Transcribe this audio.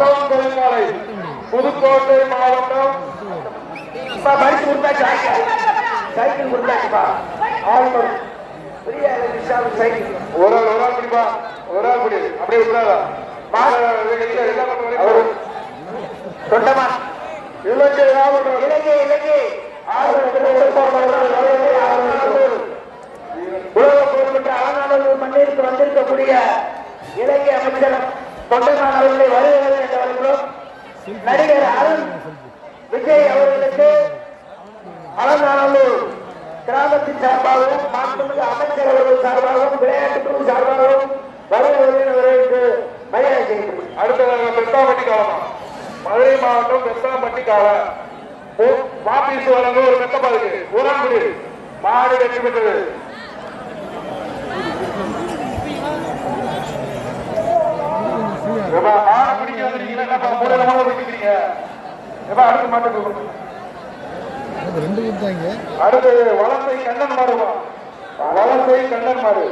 தொழிற்சாலை புதுக்கோட்டை மாவட்டம் பரிசு கொடுத்தாச்சு. சைக்கிள் கொடுத்தாச்சுப்பா. ஆளுநர் பெரிய சைக்கிள் ஒரு ஆள் ஒரு ஆள் பிடிப்பா? ஒரு ஆள் பிடி. அப்படியே விட்டுறாதா. அவரு. தொண்டமா இலங்கை ஆளுநர் இலங்கை இலங்கை. உலக புகழ்பெற்ற அலங்காநல்லூர் மண்ணிற்கு வந்திருக்கக்கூடிய இலங்கை அமைச்சர் தொண்டமான் அவர்களை வருகிறோம் நடிகர் அருண் விஜய் அவர்களுக்கு அலநாளூர் கிராமத்தின் சார்பாகவும் மாண்புமிகு அமைச்சர் அவர்கள் சார்பாகவும் விளையாட்டுத்துறை சார்பாகவும் வருவதில் அவர்களுக்கு மரியாதை செய்யப்படுகிறது அடுத்ததாக பெத்தாம்பட்டி காலம். மதுரை மாவட்டம் பெத்தாம்பட்டி காலம். வாபீஸ் வழங்க ஒரு மெத்தப்பா இருக்கு ஒரு மாடு வெற்றி பெற்றது. மாடு மாடை பிடிக்க வந்திருக்கீங்களா? என்னப்பா, ஏப்பா, அடுத்த மாட்டுக்கு கொடுங்க. அடுத்து வலசை கண்ணன் மாடுமா வலசை கண்ணன் மாடு.